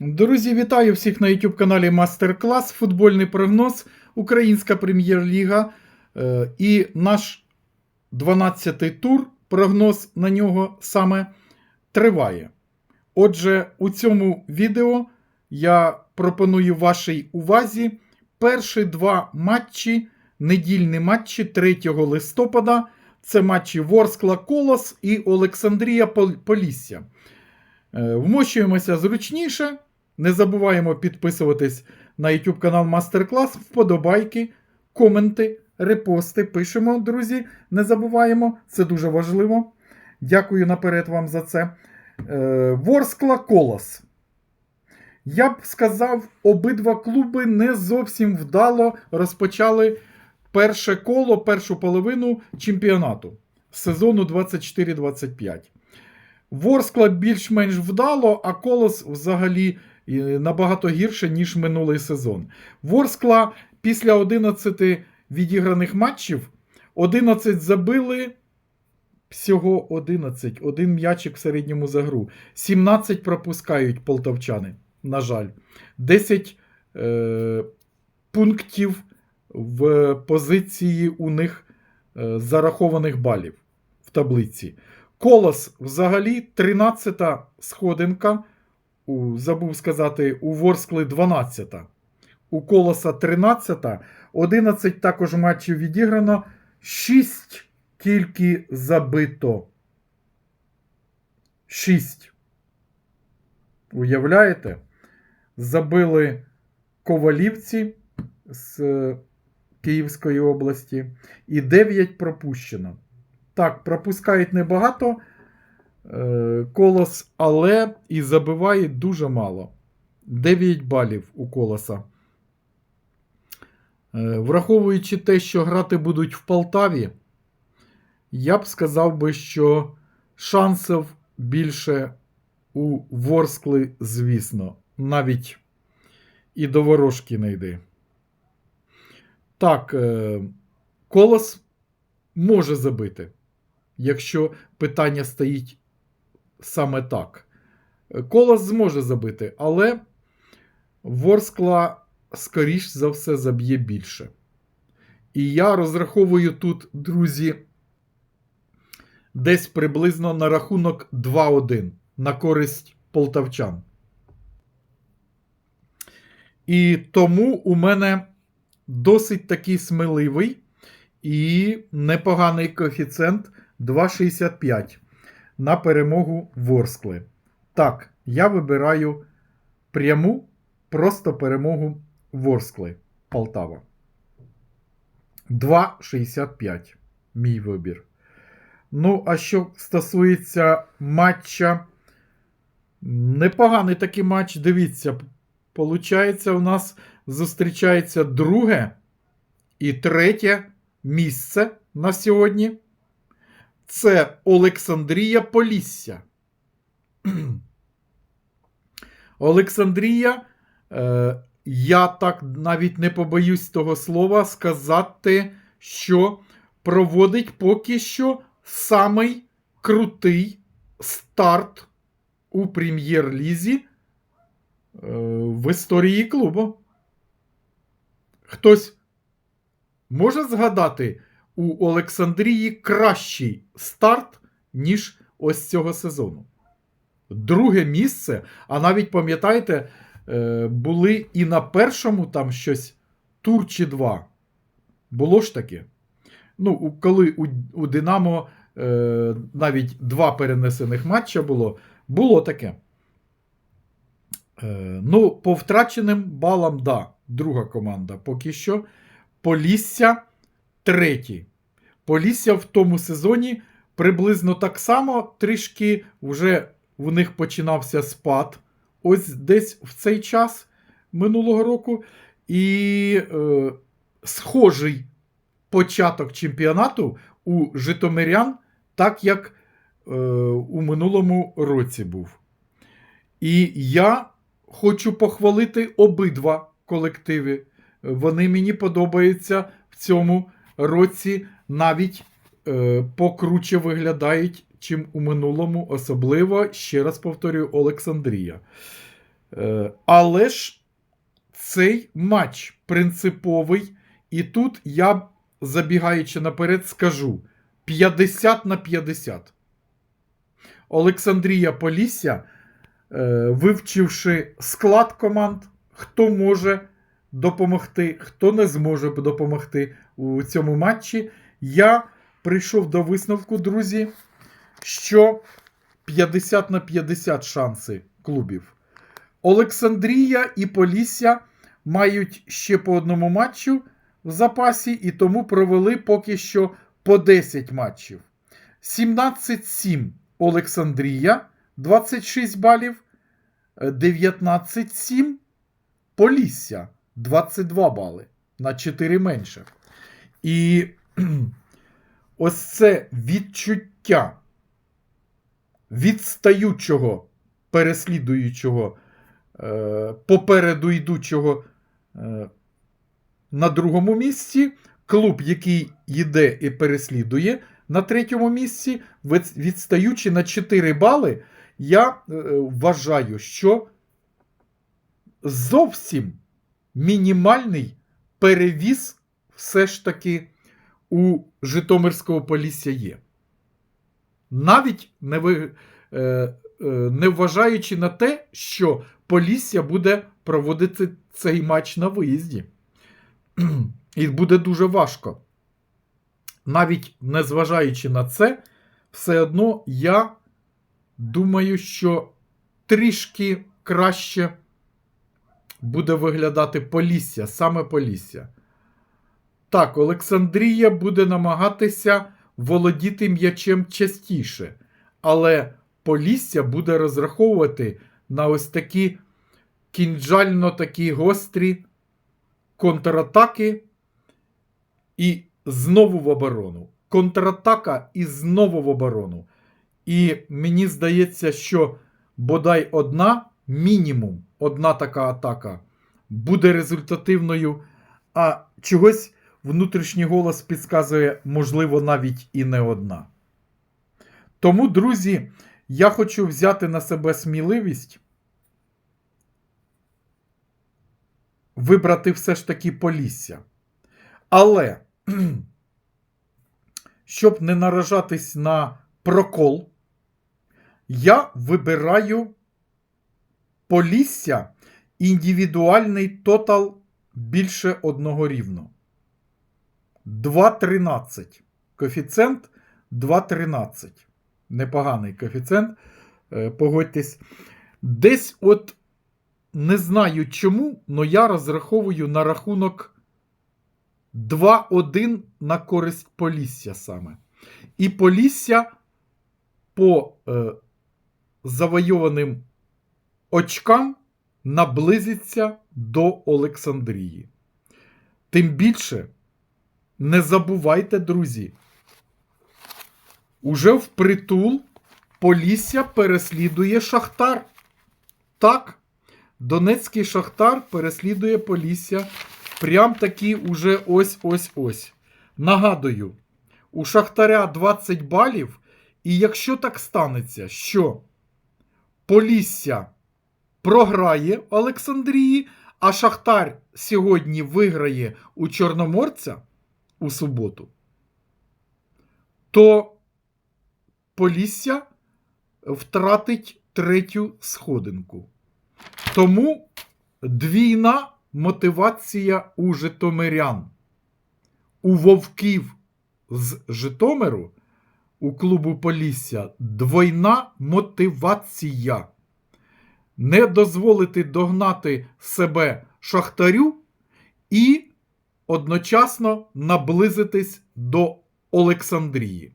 Друзі, вітаю всіх на YouTube каналі Мастер Клас, футбольний прогноз, Українська прем'єр-ліга е, і наш 12-й тур, прогноз на нього саме триває. Отже, у цьому відео я пропоную вашій увазі перші два матчі, недільні матчі 3 листопада. Це матчі Ворскла Колос і Олександрія Полісся. Е, Вмощуємося зручніше. Не забуваємо підписуватись на YouTube канал Мастер Клас, вподобайки, коменти, репости. Пишемо, друзі. Не забуваємо, це дуже важливо. Дякую наперед вам за це. Е, Ворскла Колос. Я б сказав, обидва клуби не зовсім вдало розпочали перше коло, першу половину чемпіонату сезону 24-25. Ворскла більш-менш вдало, а Колос взагалі е, набагато гірше, ніж минулий сезон. Ворскла після 11 відіграних матчів 11 забили. Всього 11, один м'ячик в середньому за гру. 17 пропускають полтавчани, на жаль. 10 е, пунктів в позиції у них е, зарахованих балів в таблиці. Колос взагалі 13-та сходинка. У, забув сказати, у Ворскли 12-та. У Колоса 13-та. 11 також матчів відіграно. 6 тільки забито. 6. Уявляєте? Забили ковалівці з е, Київської області. І 9 пропущено. Так, пропускають небагато е, колос, але і забиває дуже мало. 9 балів у колоса. Е, враховуючи те, що грати будуть в Полтаві, я б сказав би, що шансів більше у Ворскли, звісно, навіть і до ворожки не йди. Так, е, колос може забити, якщо питання стоїть саме так. Колос зможе забити, але Ворскла, скоріш за все, заб'є більше. І я розраховую тут, друзі, десь приблизно на рахунок 2-1 на користь полтавчан. І тому у мене досить такий сміливий і непоганий коефіцієнт 2,65 на перемогу Ворскли. Так, я вибираю пряму, просто перемогу Ворскли Полтава. 2,65. Мій вибір. Ну, а що стосується матча, непоганий такий матч. Дивіться, получається, у нас зустрічається друге і третє місце на сьогодні. Це Олександрія Полісся. Олександрія, е, я так навіть не побоюсь того слова сказати, що проводить поки що самий крутий старт у прем'єр-лізі е, в історії клубу. Хтось може згадати у Олександрії кращий старт, ніж ось цього сезону. Друге місце, а навіть пам'ятаєте, е, були і на першому там щось тур чи два. Було ж таке. Ну, коли у, у Динамо е, навіть два перенесених матча було, було таке. Е, ну, по втраченим балам, да, друга команда поки що. Полісся третій. Полісся в тому сезоні приблизно так само, трішки вже в них починався спад. Ось десь в цей час минулого року. І е, схожий початок чемпіонату у Житомирян, так як е, у минулому році був. І я хочу похвалити обидва колективи. Вони мені подобаються в цьому році навіть е, покруче виглядають, чим у минулому, особливо, ще раз повторюю, Олександрія. Е, Але ж цей матч принциповий, і тут я, забігаючи наперед, скажу 50 на 50. Олександрія Полісся, е, вивчивши склад команд, хто може допомогти, хто не зможе допомогти у цьому матчі, я прийшов до висновку, друзі, що 50 на 50 шанси клубів. Олександрія і Полісся мають ще по одному матчу в запасі, і тому провели поки що по 10 матчів. 17-7 Олександрія, 26 балів, 19-7 Полісся, 22 бали на 4 менше. І ось це відчуття відстаючого, переслідуючого, е, попереду йдучого е, на другому місці, клуб, який йде і переслідує на третьому місці, відстаючи на 4 бали, я е, вважаю, що зовсім мінімальний перевіз все ж таки у Житомирського Полісся є. Навіть не, ви, е, е, не вважаючи на те, що Полісся буде проводити цей матч на виїзді. І буде дуже важко. Навіть незважаючи на це, все одно я думаю, що трішки краще буде виглядати Полісся, саме Полісся. Так, Олександрія буде намагатися володіти м'ячем частіше, але Полісся буде розраховувати на ось такі кінжально такі гострі контратаки і знову в оборону. Контратака і знову в оборону. І мені здається, що бодай одна, мінімум, одна така атака буде результативною, а чогось внутрішній голос підказує, можливо, навіть і не одна. Тому, друзі, я хочу взяти на себе сміливість вибрати все ж таки Полісся. Але, щоб не наражатись на прокол, я вибираю Полісся індивідуальний тотал більше одного рівно. 2,13. Коефіцієнт 2,13. Непоганий коефіцієнт. е, Погодьтесь. Десь от не знаю чому, але я розраховую на рахунок 2-1 на користь Полісся саме. І Полісся по е, завойованим очкам наблизиться до Олександрії. Тим більше, не забувайте, друзі, уже впритул Полісся переслідує Шахтар. Так, Донецький Шахтар переслідує Полісся. Прям таки уже ось-ось-ось. Нагадую, у Шахтаря 20 балів. І якщо так станеться, що Полісся програє Олександрії, а Шахтар сьогодні виграє у Чорноморця у суботу, то Полісся втратить третю сходинку. Тому двійна мотивація у Житомирян. У Вовків з Житомиру у клубу Полісся двойна мотивація. Не дозволити догнати себе Шахтарю і одночасно наблизитись до Олександрії.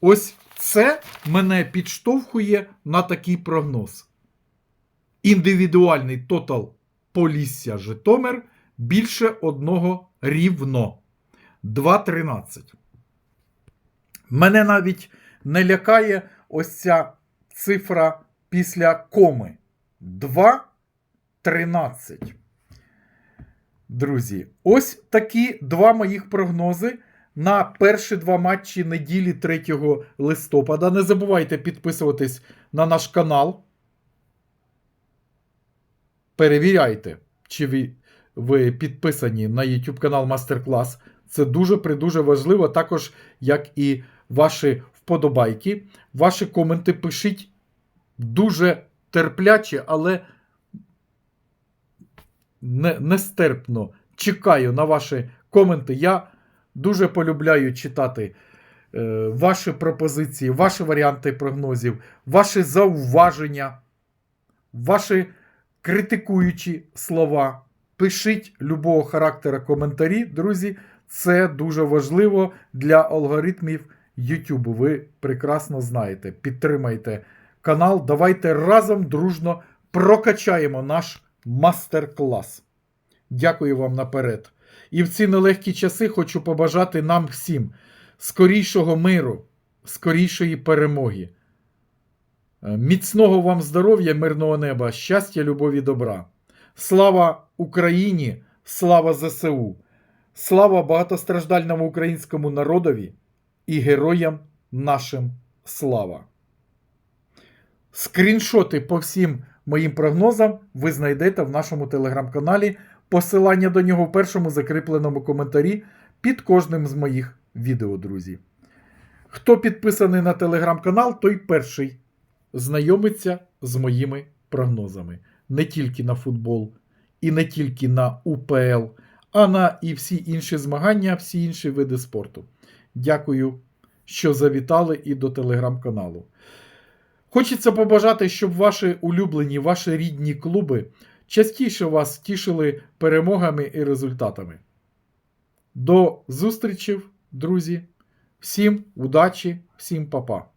Ось це мене підштовхує на такий прогноз. Індивідуальний тотал Полісся Житомир більше одного рівно. 2,13. Мене навіть не лякає ось ця цифра після коми. 2,13. Друзі, ось такі два моїх прогнози на перші два матчі неділі 3 листопада. Не забувайте підписуватись на наш канал. перевіряйте, чи ви, ви підписані на YouTube канал Мастер-клас. Це дуже дуже важливо, також як і ваші вподобайки, ваші коменти пишіть дуже терпляче, але не, нестерпно чекаю на ваші коменти. Я дуже полюбляю читати е, ваші пропозиції, ваші варіанти прогнозів, ваші зауваження, ваші критикуючі слова. Пишіть любого характера коментарі, друзі. Це дуже важливо для алгоритмів YouTube. Ви прекрасно знаєте. Підтримайте канал. Давайте разом дружно прокачаємо наш мастер-клас. Дякую вам наперед. І в ці нелегкі часи хочу побажати нам всім скорішого миру, скорішої перемоги. Е, Міцного вам здоров'я, мирного неба, щастя, любові, добра. Слава Україні! Слава ЗСУ! Слава багатостраждальному українському народові і героям нашим слава! Скріншоти по всім моїм прогнозам ви знайдете в нашому телеграм-каналі. Посилання до нього в першому закріпленому коментарі під кожним з моїх відео, друзі. Хто підписаний на телеграм-канал, той перший знайомиться з моїми прогнозами. Не тільки на футбол і не тільки на УПЛ, а на і всі інші змагання, всі інші види спорту. Дякую, що завітали і до телеграм-каналу. Хочеться побажати, щоб ваші улюблені, ваші рідні клуби частіше вас тішили перемогами і результатами. До зустрічі, друзі! Всім удачі, всім па-па!